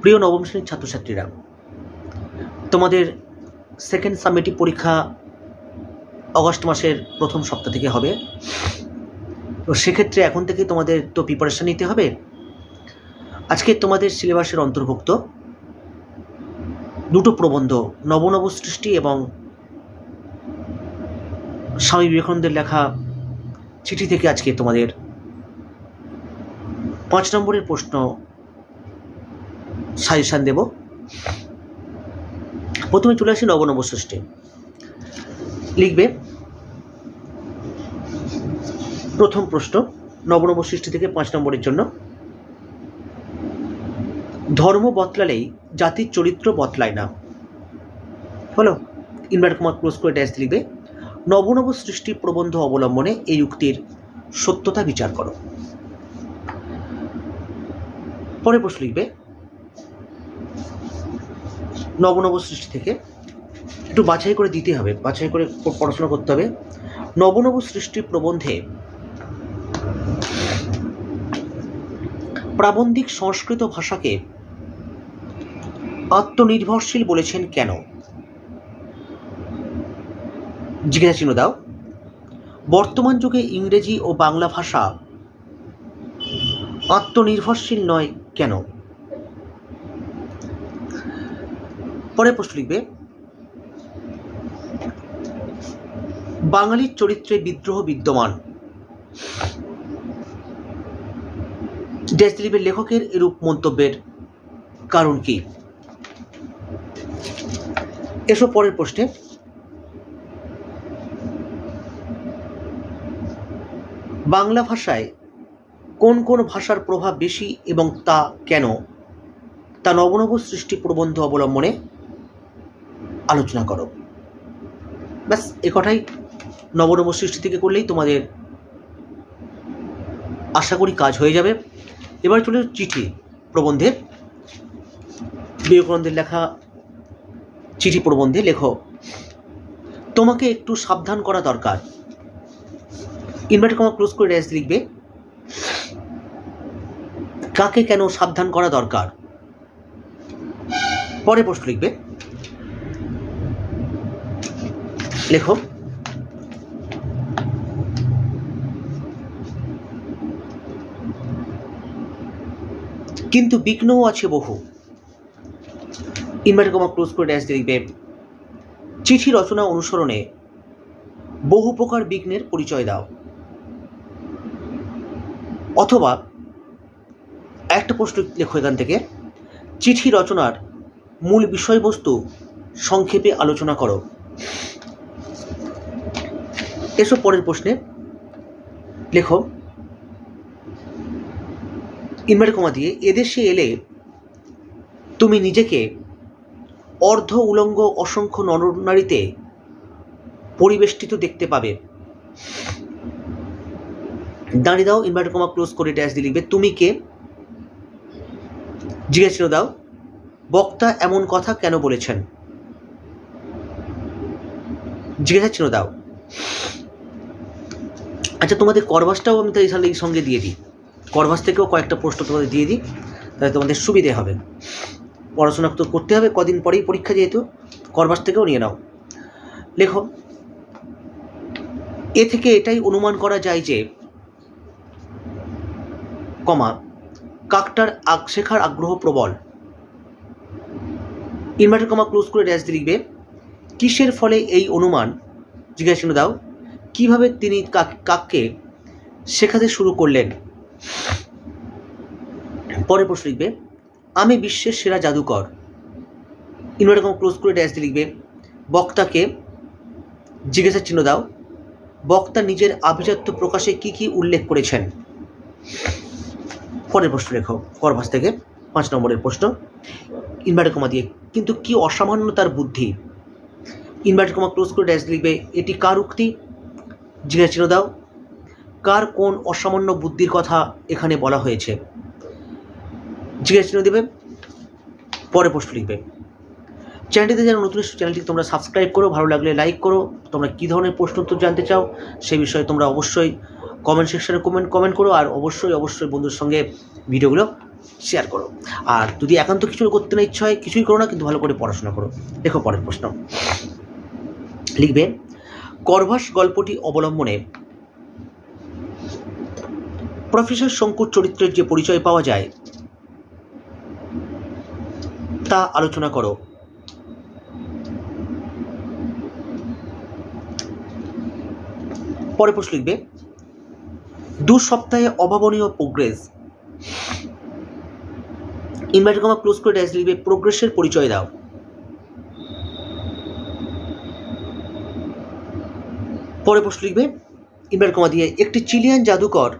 প্রিয় নবম শ্রেণির ছাত্রছাত্রীরা, তোমাদের সেকেন্ড সামেটিভ পরীক্ষা অগস্ট মাসের প্রথম সপ্তাহ থেকে হবে। তো সেক্ষেত্রে এখন থেকে তোমাদের তো প্রিপারেশান নিতে হবে। আজকে তোমাদের সিলেবাসের অন্তর্ভুক্ত দুটো প্রবন্ধ নবনব সৃষ্টি এবং স্বামী বিবেকানন্দের লেখা চিঠি থেকে আজকে তোমাদের পাঁচ নম্বরের প্রশ্ন সাজেশান দেব। প্রথমে চলে আসি নবনব সৃষ্টি লিখবে, প্রথম প্রশ্ন, নবনব সৃষ্টি থেকে পাঁচ নম্বরের জন্য। ধর্ম বদলালেই জাতির চরিত্র বদলায় না। হলো, ইনভার্ট কুমার ক্লোজ করে ড্যাশ লিখবে। নবনব সৃষ্টি প্রবন্ধ অবলম্বনে এই উক্তির সত্যতা বিচার করো। পরে প্রশ্ন লিখবে নবনব সৃষ্টি থেকে একটু বাছাই করে দিতে হবে, বাছাই করে পড়াশোনা করতে হবে। নবনব সৃষ্টি প্রবন্ধে প্রাবন্ধিক সংস্কৃত ভাষাকে আত্মনির্ভরশীল বলেছেন কেন? জিজ্ঞাসা চিহ্ন দাও। বর্তমান যুগে ইংরেজি ও বাংলা ভাষা আত্মনির্ভরশীল নয় কেন? পরে প্রশ্ন লিখবে। বাঙালির চরিত্রে বিদ্রোহ বিদ্যমান। ড্যাশ লেখকের এরূপ মন্তব্যের কারণ কি? এসব পরের প্রশ্নে। বাংলা ভাষায় কোন কোন ভাষার প্রভাব বেশি এবং তা কেন? তা নবনব সৃষ্টি প্রবন্ধ অবলম্বনে আলোচনা করো। ব্যাস, এ কথাই নবনব সৃষ্টি থেকে করলেই তোমাদের আশা করি কাজ হয়ে যাবে। এবার চলে চিঠি প্রবন্ধে বিবেকানন্দের লেখা চিঠি প্রবন্ধে লেখো, তোমাকে একটু সাবধান করা দরকার। ইনভার্টার কমা ক্লোজ করে ড্যাশ লিখবে, কাকে কেন সাবধান করা দরকার? পরে প্রশ্ন লিখবে লেখো। কিন্তু বিঘ্নও আছে বহু। ইনভার্টার কমা ক্লোজ করে ড্যাশ দিয়ে লিখবে চিঠি রচনা অনুসরণে বহু প্রকার বিঘ্নের পরিচয় দাও। অথবা একটা প্রশ্ন লেখো এখান থেকে, চিঠি রচনার মূল বিষয়বস্তু সংক্ষেপে আলোচনা করো। এসব পরের প্রশ্নে। লেখো, ইনভার্ট কমা দিয়ে, এদেশে এলে তুমি নিজেকে অর্ধ উলঙ্গ অসংখ্য নরনারীতে পরিবেষ্টিত দেখতে পাবে। দাঁড়িয়ে দাও ইনভার্টার কমা ক্লোজ করে ড্যাশ দিয়ে লিখবে, তুমি কে? জিজ্ঞাসা দাও, বক্তা এমন কথা কেন বলেছেন? জিজ্ঞাসা চিহ্ন দাও আচ্ছা তোমাদের করবাসটাও আমি তাই তাহলে এই সঙ্গে দিয়ে দিই। করবাস থেকেও কয়েকটা প্রশ্ন তোমাদের দিয়ে দিই, তাহলে তোমাদের সুবিধে হবে। পড়াশোনা তো করতে হবে, কদিন পরেই পরীক্ষা যেহেতু করবাস থেকেও নিয়ে নাও। লেখো, এ থেকে এটাই অনুমান করা যায় যে, কমা, কাকটার আগ, শেখার আগ্রহ প্রবল। ইনভার্টার কমা ক্লোজ করে ড্যাশ দিয়ে লিখবে, কিসের ফলে এই অনুমান? জিজ্ঞাসা দাও। কীভাবে তিনি কাক, কাককে শেখাতে শুরু করলেন? পরে প্রশ্ন লিখবে, আমি বিশ্বের সেরা জাদুকর। ইনভার্টার কমা ক্লোজ করে ড্যাশ দিয়ে লিখবে, বক্তাকে জিজ্ঞাসা চিহ্ন দাও। বক্তা নিজের আভিজাত্য প্রকাশে কি কি উল্লেখ করেছেন? পরের প্রশ্ন লেখো করভাস থেকে পাঁচ নম্বরের প্রশ্ন। ইনভার্টার কমা দিয়ে, কিন্তু কি অসামান্য তার বুদ্ধি? ইনভার্টার কমা ক্লোজ করে ড্যাশ লিখবে, এটি কার উক্তি? জিজ্ঞাসা চিহ্ন দাও, কার কোন অসামান্য বুদ্ধির কথা এখানে বলা হয়েছে। জিজ্ঞাসা চিহ্ন দেবে পরে প্রশ্ন লিখবে। চ্যানেলটিতে যারা নতুন চ্যানেলটি তোমরা সাবস্ক্রাইব করো, ভালো লাগলে লাইক করো। তোমরা কী ধরনের প্রশ্ন উত্তর জানতে চাও সেই বিষয়ে তোমরা অবশ্যই কমেন্ট সেকশনে কমেন্ট কমেন্ট করো আর অবশ্যই অবশ্যই বন্ধুর সঙ্গে ভিডিওগুলো শেয়ার করো। আর যদি একান্ত কিছু করতে না ইচ্ছা হয়, কিছুই করো না, কিন্তু ভালো করে পড়াশোনা করো। দেখো পরের প্রশ্ন। লিখবে করভাস গল্পটি অবলম্বনে প্রফেসর শঙ্কুর চরিত্রের যে পরিচয় পাওয়া যায়, তা আলোচনা করো। পরে প্রশ্ন লিখবে, দু সপ্তাহে অভাবনীয় প্রোগ্রেস ইনভার্টার ক্লোজ করে ড্যাশ লিখবে প্রোগ্রেসের পরিচয় দাও। পরে প্রশ্ন লিখবে ইনভার্টার কমা দিয়ে, একটি চিলিয়ান জাদুকর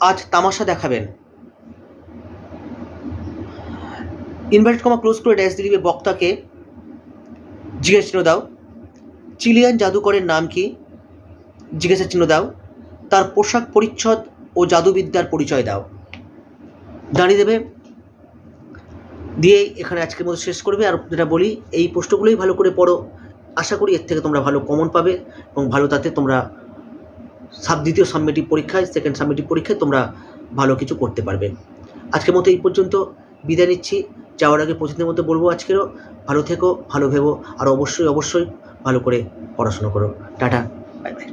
আজ তামাশা দেখাবেন। ইনভার্টেড কমা ক্লোজ করে ড্যাশ দিয়ে দিবে বক্তাকে। জিজ্ঞাসা চিহ্ন দাও। চিলিয়ান জাদুকরের নাম কি? জিজ্ঞাসা চিহ্ন দাও। তার পোশাক পরিচ্ছদ ও জাদুবিদ্যার পরিচয় দাও। দাঁড়িয়ে দেবে। দিয়ে এখানে আজকের মতো শেষ করবে। আর যেটা বলি, এই প্রশ্নগুলোই ভালো করে পড়ো। আশা করি এর থেকে তোমরা ভালো কমন পাবে এবং ভালো তাতে তোমরা সাব দ্বিতীয় সাবমেটিভ পরীক্ষায় সেকেন্ড সাবমেটিভ পরীক্ষায় তোমরা ভালো কিছু করতে পারবে। আজকের মতো এই পর্যন্ত বিদায় নিচ্ছি। যাওয়ার আগে প্রতিদিনের মতো বলব আজকেরও ভালো থেকো, ভালো ভেবো, আর অবশ্যই অবশ্যই ভালো করে পড়াশোনা করো। Tata bye bye